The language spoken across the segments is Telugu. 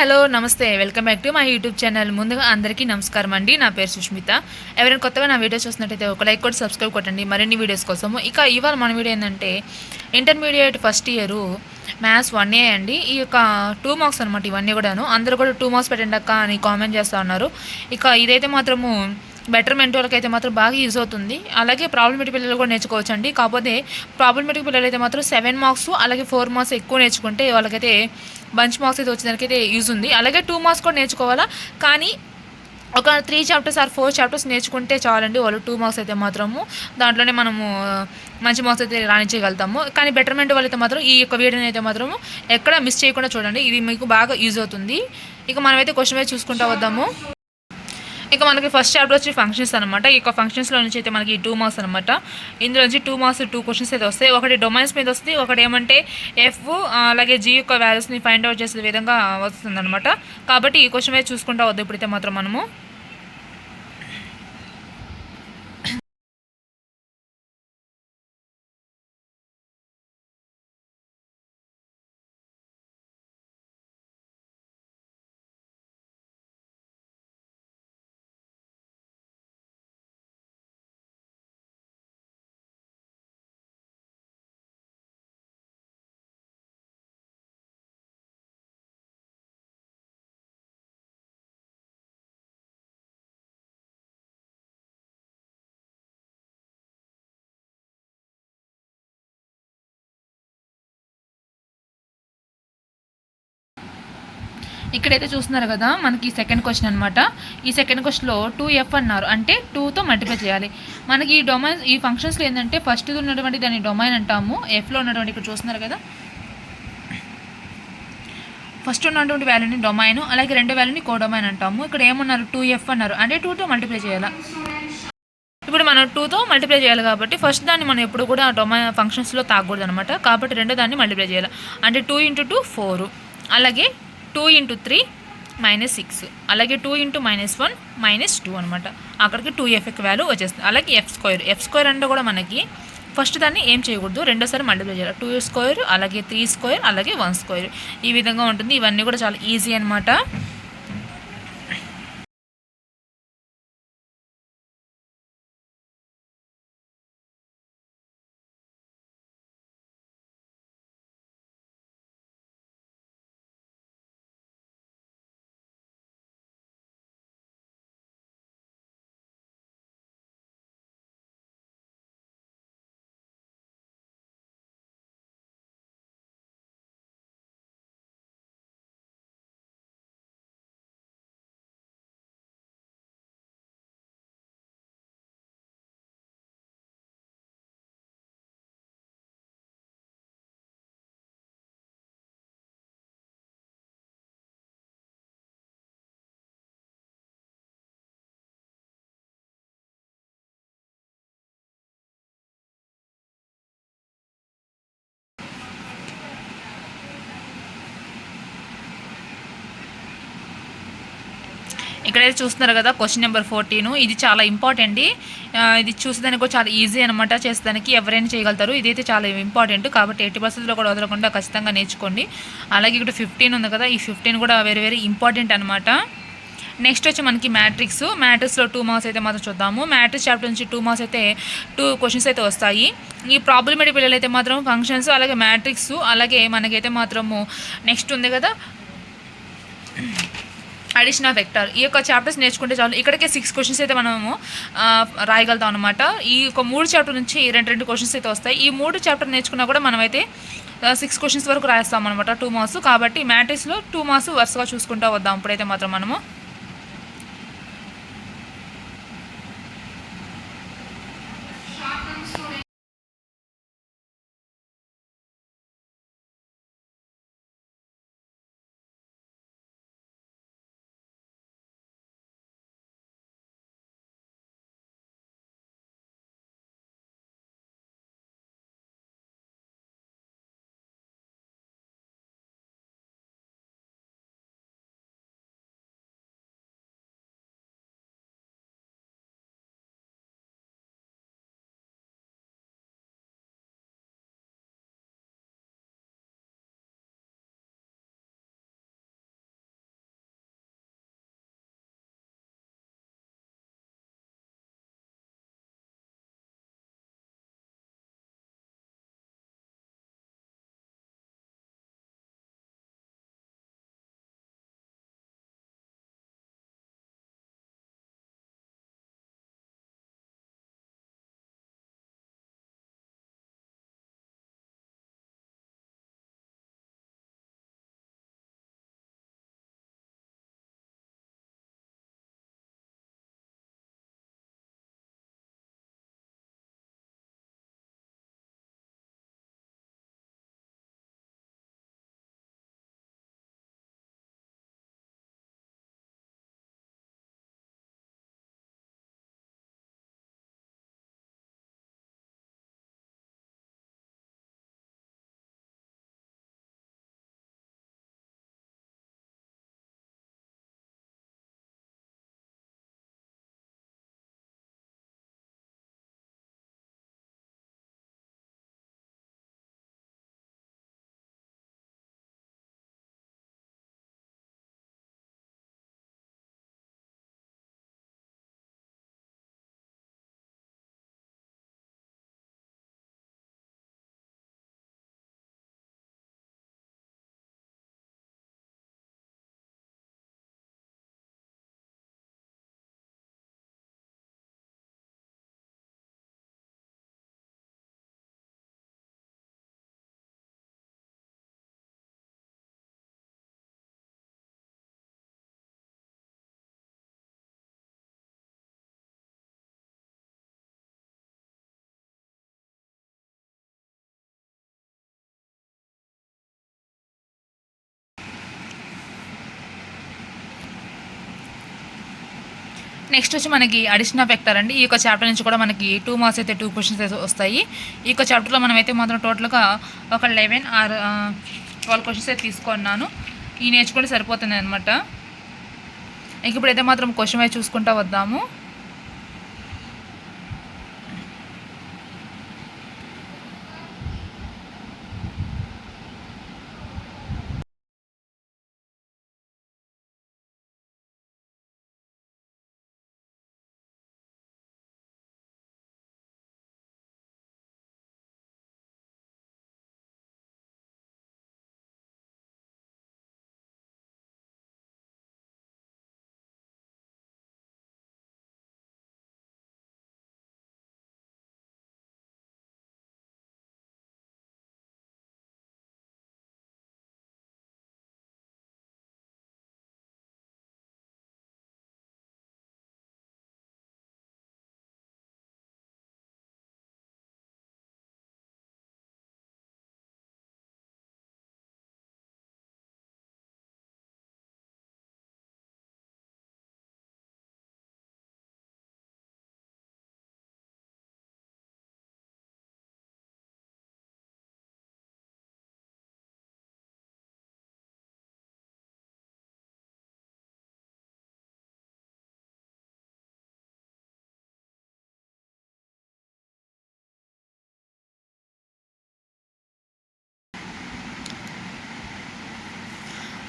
హలో నమస్తే. వెల్కమ్ బ్యాక్ టు మా యూట్యూబ్ ఛానల్. ముందుగా అందరికీ నమస్కారం అండి. నా పేరు సుష్మిత. ఎవరైనా కొత్తగా నా వీడియోస్ చూసినట్టయితే ఒక లైక్ కూడా సబ్స్క్రైబ్ కొట్టండి. మరిన్ని వీడియోస్ కోసము. ఇక ఇవాళ మన వీడియో ఏంటంటే intermediate first year maths one A అండి. ఈ యొక్క టూ మార్క్స్ అనమాట ఇవన్నీ కూడాను. అందరూ కూడా టూ మార్క్స్ పెట్టండి అక్క అని కామెంట్ చేస్తూ ఉన్నారు. ఇక ఇదైతే మాత్రము బెటర్మెంట్ వాళ్ళకి అయితే మాత్రం బాగా యూజ్ అవుతుంది. అలాగే ప్రాబ్లమేటిక్ పిల్లలు కూడా నేర్చుకోవచ్చు అండి కాకపోతే ప్రాబ్లమేటిక్ పిల్లలు అయితే మాత్రం సెవెన్ మార్క్స్ అలాగే ఫోర్ మార్క్స్ ఎక్కువ నేర్చుకుంటే వాళ్ళకైతే బంచ్ మార్క్స్ అయితే వచ్చేదానికి అయితే యూజ్ ఉంది. అలాగే టూ మార్క్స్ కూడా నేర్చుకోవాలా? కానీ ఒక three chapters or four chapters నేర్చుకుంటే చాలండి వాళ్ళు టూ మార్క్స్ అయితే మాత్రము. దాంట్లోనే మనము uh, మంచి మార్క్స్ అయితే రాణించగలుగుతాము. కానీ బెటర్మెంట్ వాళ్ళైతే మాత్రం ఈ యొక్క వీడియోని అయితే మాత్రము ఎక్కడ మిస్ చేయకుండా చూడండి. ఇది మీకు బాగా యూజ్ అవుతుంది. ఇక మనమైతే క్వశ్చన్ వైజ్ చూసుకుంటా వద్దాము. ఇక మనకి ఫస్ట్ చాప్టర్ వచ్చి ఫంక్షన్స్ అనమాట ఈ యొక్క ఫంక్షన్స్లో నుంచి అయితే మనకి టూ మార్క్స్ అనమాట ఇందులో నుంచి టూ మార్క్స్ టూ క్వశ్చన్స్ అయితే వస్తాయి. ఒకటి డొమైన్స్ మీద వస్తుంది. ఒకటి ఏమంటే ఎఫ్ అలాగే జీ యొక్క వాల్యూస్ని ఫైండ్ అవుట్ చేసే విధంగా వస్తుంది అనమాట కాబట్టి ఈ క్వశ్చన్ అయితే చూసుకుంటా వద్దు. ఇప్పుడైతే మాత్రం మనము ఇక్కడైతే చూస్తున్నారు కదా మనకి సెకండ్ క్వశ్చన్ అనమాట ఈ సెకండ్ క్వశ్చన్లో టూ ఎఫ్ అన్నారు. అంటే టూతో మల్టిప్లై చేయాలి. మనకి ఈ డొమైన్ ఈ ఫంక్షన్స్లో ఏంటంటే ఫస్ట్ ఉన్నటువంటి దాన్ని డొమైన్ అంటాము. ఎఫ్లో ఉన్నటువంటి ఇక్కడ చూస్తున్నారు కదా. ఫస్ట్ ఉన్నటువంటి వాల్యూని డొమైన్ అలాగే రెండో వాల్యూని కో డొమైన్ అంటాము. ఇక్కడ ఏమన్నారు? టూ ఎఫ్ అన్నారు. అంటే టూతో మల్టిప్లై చేయాలా? ఇప్పుడు మనం టూతో మల్టిప్లై చేయాలి కాబట్టి ఫస్ట్ దాన్ని మనం ఎప్పుడు కూడా డొమైన్ ఫంక్షన్స్లో తాగకూడదు అనమాట కాబట్టి రెండో దాన్ని మల్టిప్లై చేయాలి. అంటే టూ ఇంటూ టూ ఫోర్ అలాగే two into three minus six. అలాగే two into minus one minus two అనమాట అక్కడికి టూ ఎఫ్ వాల్యూ వచ్చేస్తుంది. అలాగే ఎఫ్ స్క్వేర్. ఎఫ్ స్క్వేర్ అంటే కూడా మనకి ఫస్ట్ దాన్ని ఏం చేయకూడదు? రెండోసారి మల్టిప్లై చేయాలి. టూ స్క్వేర్ అలాగే త్రీ స్క్వేర్ అలాగే వన్ స్క్వేర్. ఈ విధంగా ఉంటుంది. ఇవన్నీ కూడా చాలా ఈజీ అనమాట ఇక్కడైతే చూస్తున్నారు కదా క్వశ్చన్ నెంబర్ ఫోర్టీన్ ఇది చాలా ఇంపార్టెంట్ ఇది చూసేదానికి కూడా చాలా ఈజీ అనమాట చేసేదానికి. ఎవరైనా చేయగలుగుతారు. ఇదైతే చాలా ఇంపార్టెంట్ కాబట్టి ఎయిటీ పర్సెంట్లో కూడా వదలకుండా ఖచ్చితంగా నేర్చుకోండి. అలాగే ఇక్కడ ఫిఫ్టీన్ ఉంది కదా ఈ ఫిఫ్టీన్ కూడా వెరీ వెరీ ఇంపార్టెంట్ అనమాట నెక్స్ట్ వచ్చి మనకి మ్యాట్రిక్స్ మ్యాట్రిక్స్లో టూ మార్క్స్ అయితే మాత్రం చూద్దాము. మ్యాట్రిక్స్ చాప్టర్ నుంచి టూ మార్క్స్ అయితే టూ క్వశ్చన్స్ అయితే వస్తాయి. ఈ ప్రాబ్లమేటిక్ పిల్లలు అయితే మాత్రం ఫంక్షన్స్ అలాగే మ్యాట్రిక్స్ అలాగే మనకైతే మాత్రము నెక్స్ట్ ఉంది కదా అడిషన్ ఆఫ్ వెక్టర్ ఈ యొక్క చాప్టర్స్ నేర్చుకుంటే చాలు. ఇక్కడికే సిక్స్ క్వశ్చన్స్ అయితే మనము రాయగలుగుతాం అనమాట ఈ ఒక మూడు చాప్టర్ నుంచి రెండు రెండు క్వశ్చన్స్ అయితే వస్తాయి. ఈ మూడు చాప్టర్ నేర్చుకున్నా కూడా మనమైతే సిక్స్ క్వశ్చన్స్ వరకు రాస్తాం అనమాట టూ మార్క్స్ కాబట్టి మ్యాట్రిక్స్లో టూ మార్క్స్ వరుసగా చూసుకుంటూ వద్దాం. ఇప్పుడైతే మాత్రం మనము. నెక్స్ట్ వచ్చి మనకి అడిషనల్ వెక్టర్ అండి. ఈ యొక్క చాప్టర్ నుంచి కూడా మనకి టూ మార్క్స్ అయితే టూ క్వశ్చన్స్ అయితే వస్తాయి. ఈ యొక్క చాప్టర్లో మనం అయితే మాత్రం టోటల్గా ఒక లెవెన్ ఆర్ ట్వెల్వ్ క్వశ్చన్స్ అయితే తీసుకున్నాను. ఈ నేర్చుకుంటే సరిపోతుంది అనమాట ఇంక ఇప్పుడైతే మాత్రం క్వశ్చన్ అయితే చూసుకుంటా వద్దాము.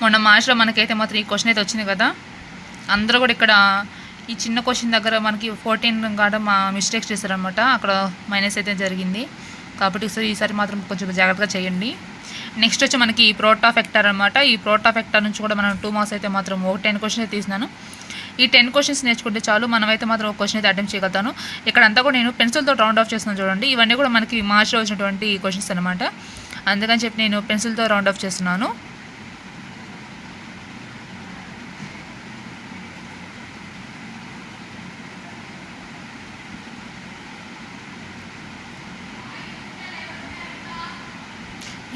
మొన్న మార్చ్లో మనకైతే మాత్రం ఈ క్వశ్చన్ అయితే వచ్చింది కదా. అందరూ కూడా ఇక్కడ ఈ చిన్న క్వశ్చన్ దగ్గర మనకి ఫోర్టీన్ కాడ మా మిస్టేక్స్ చేశారనమాట అక్కడ మైనస్ అయితే జరిగింది. కాబట్టి ఈసారి ఈసారి మాత్రం కొంచెం జాగ్రత్తగా చేయండి. నెక్స్ట్ వచ్చి మనకి ఈ ప్రోటా ఫెక్టర్ అనమాట ఈ ప్రోటా ఫెక్టర్ నుంచి కూడా మనం టూ మార్క్స్ అయితే మాత్రం ఒక టెన్ క్వశ్చన్ అయితే తీసినాను. ఈ టెన్ క్వశ్చన్స్ నేర్చుకుంటే చాలు మనమైతే మాత్రం ఒక క్వశ్చన్ అయితే అటెంప్ట్ చేయగలుగుతాను. ఇక్కడ అంతా కూడా నేను పెన్సిల్తో రౌండ్ ఆఫ్ చేస్తున్నాను చూడండి. ఇవన్నీ కూడా మనకి మార్చ్లో వచ్చినటువంటి క్వశ్చన్స్ అనమాట అందుకని చెప్పి నేను పెన్సిల్తో రౌండ్ ఆఫ్ చేస్తున్నాను.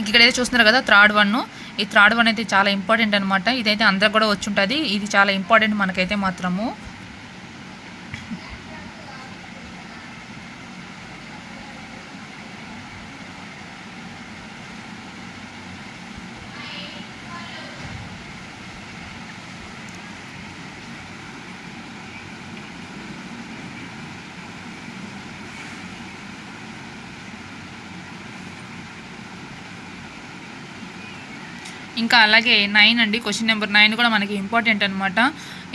ఇక్కడైతే చూస్తున్నారు కదా థ్రాడ్ వన్. ఈ థ్రాడ్ వన్ అయితే చాలా ఇంపార్టెంట్ అనమాట ఇదైతే అందరికి కూడా వచ్చి ఉంటుంది. ఇది చాలా ఇంపార్టెంట్ మనకైతే మాత్రము. ఇంకా అలాగే నైన్ అండి క్వశ్చన్ నెంబర్ నైన్ కూడా మనకి ఇంపార్టెంట్ అనమాట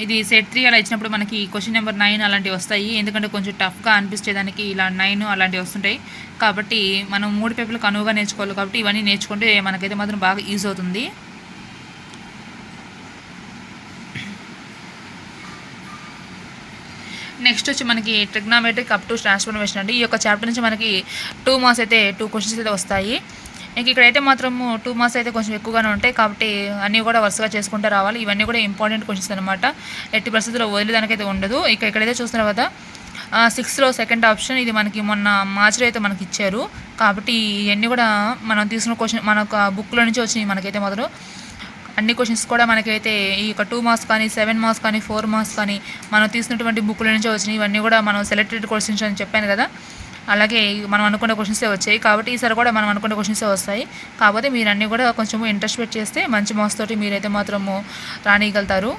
ఇది సెట్ త్రీ అలా ఇచ్చినప్పుడు మనకి క్వశ్చన్ నెంబర్ నైన్ అలాంటివి వస్తాయి. ఎందుకంటే కొంచెం టఫ్గా అనిపించేదానికి ఇలా నైన్ అలాంటివి వస్తుంటాయి. కాబట్టి మనం మూడు పేపర్లకు అనువుగా నేర్చుకోవాలి కాబట్టి ఇవన్నీ నేర్చుకుంటే మనకైతే మాత్రం బాగా యూజ్ అవుతుంది. నెక్స్ట్ వచ్చి మనకి ట్రిగ్నామెట్రిక్ అప్ టు ట్రాన్స్ఫర్మేషన్ అండి. ఈ యొక్క చాప్టర్ నుంచి మనకి టూ మార్క్స్ అయితే టూ క్వశ్చన్స్ అయితే వస్తాయి. ఇంక ఇక్కడైతే మాత్రము టూ మార్క్స్ అయితే కొంచెం ఎక్కువగానే ఉంటాయి. కాబట్టి అన్నీ కూడా వరుసగా చేసుకుంటూ రావాలి. ఇవన్నీ కూడా ఇంపార్టెంట్ క్వశ్చన్స్ అనమాట ఎట్టి పరిస్థితుల్లో వదిలేదానికైతే ఉండదు. ఇక ఇక్కడైతే చూస్తున్నారు కదా సిక్స్త్లో సెకండ్ ఆప్షన్ ఇది మనకి మొన్న మార్చిలో అయితే మనకి ఇచ్చారు. కాబట్టి ఇవన్నీ కూడా మనం తీసుకున్న క్వశ్చన్ మన బుక్లో నుంచి వచ్చినాయి మనకైతే మొదలు అన్ని క్వశ్చన్స్ కూడా మనకైతే ఈ యొక్క టూ మార్క్స్ కానీ సెవెన్ మార్క్స్ కానీ ఫోర్ మార్క్స్ కానీ మనం తీసుకున్నటువంటి బుక్ల నుంచి వచ్చినాయి. ఇవన్నీ కూడా మనం సెలెక్టెడ్ క్వశ్చన్స్ అని చెప్పాను కదా. అలాగే మనం అనుకున్న క్వశ్చన్సే వచ్చాయి. కాబట్టి ఈసారి కూడా మనం అనుకున్న క్వశ్చన్సే వస్తాయి. కాకపోతే మీరు అన్నీ కూడా కొంచెం ఇంట్రెస్ట్ పెట్టి చేస్తే మంచి మార్క్స్ తోటి మీరైతే మాత్రము రానియగలుగుతారు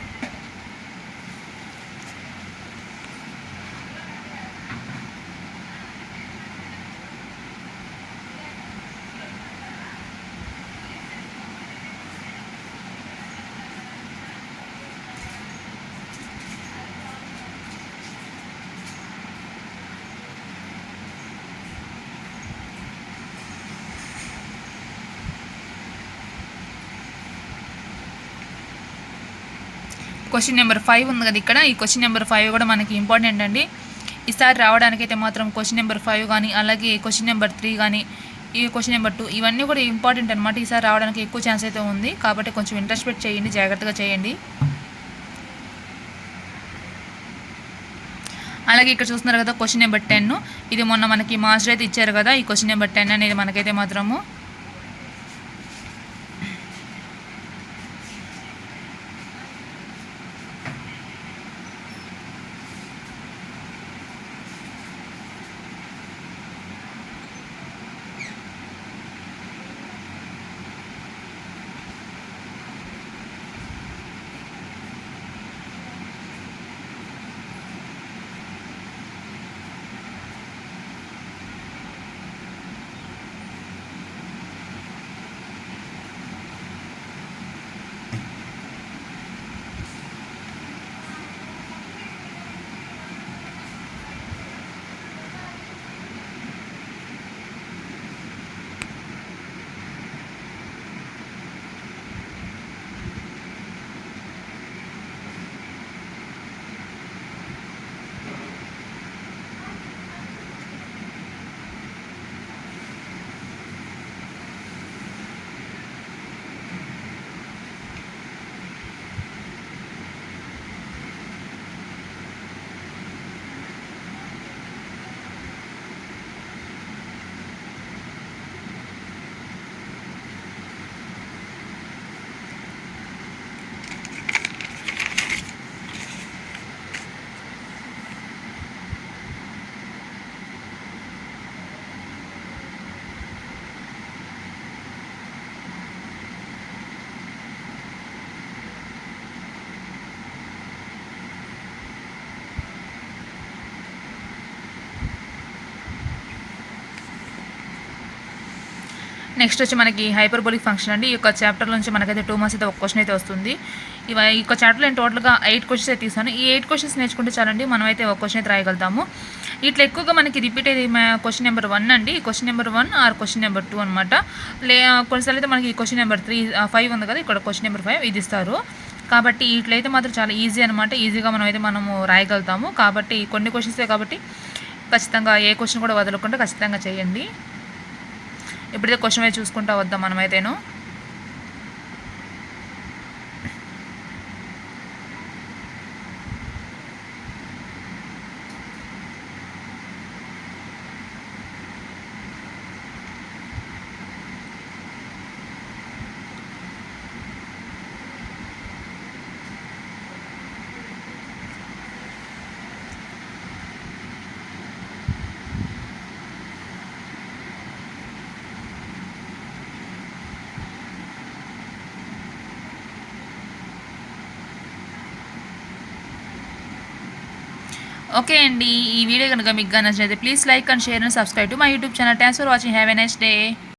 క్వశ్చన్ నెంబర్ ఫైవ్ ఉంది కదా ఇక్కడ. ఈ క్వశ్చన్ నెంబర్ ఫైవ్ కూడా మనకి ఇంపార్టెంట్ అండి. ఈసారి రావడానికి అయితే మాత్రం క్వశ్చన్ నెంబర్ ఫైవ్ కానీ అలాగే క్వశ్చన్ నెంబర్ త్రీ కానీ ఈ క్వశ్చన్ నెంబర్ టూ ఇవన్నీ కూడా ఇంపార్టెంట్ అనమాట ఈసారి రావడానికి ఎక్కువ ఛాన్స్ అయితే ఉంది. కాబట్టి కొంచెం ఇంట్రెస్ట్ పెట్టి చేయండి జాగ్రత్తగా చేయండి. అలాగే ఇక్కడ చూస్తున్నారు కదా క్వశ్చన్ నెంబర్ టెన్ ఇది మొన్న మనకి మాస్టర్ అయితే ఇచ్చారు కదా ఈ క్వశ్చన్ నెంబర్ టెన్ అనేది మనకైతే మాత్రము నెక్స్ట్ వచ్చి మనకి హైపర్బోలిక్ ఫంక్షన్ అండి. ఈ యొక్క చాప్టర్ నుంచి మనకైతే టూ మంత్స్ అయితే ఒక క్వశ్చన్ అయితే వస్తుంది. ఇవి ఈ యొక్క చాప్టర్ నేను టోటల్గా ఎయిట్ క్వశ్చన్స్ అయితే తీసాను. ఈ ఎయిట్ క్వశ్చన్స్ నేర్చుకుంటే చాలండి మనం అయితే ఒక క్వశ్చన్ అయితే రాయగలుగుతాము. ఇట్లా ఎక్కువగా మనకి రిపీట్ అయ్యేది క్వశ్చన్ నెంబర్ వన్ అండి. Question number one or question number two అనమాట లే కొన్నిసార్లు అయితే మనకి క్వశ్చన్ నెంబర్ త్రీ ఫైవ్ ఉంది కదా ఇక్కడ క్వశ్చన్ నెంబర్ ఫైవ్ ఇది ఇస్తారు. కాబట్టి ఇట్లయితే మాత్రం చాలా ఈజీ అనమాట ఈజీగా మనం అయితే మనము రాయగలుగుతాము. కాబట్టి కొన్ని క్వశ్చన్సే కాబట్టి ఖచ్చితంగా ఏ క్వశ్చన్ కూడా వదలకుండా ఖచ్చితంగా చేయండి. ఇప్పుడైతే క్వశ్చన్ అయితే చూసుకుంటా వద్దాం మనమైతేను. ఓకే అండి ఈ వీడియో కనుక మీకు నచ్చినైతే please like and share and subscribe to my YouTube channel thanks for watching have a nice day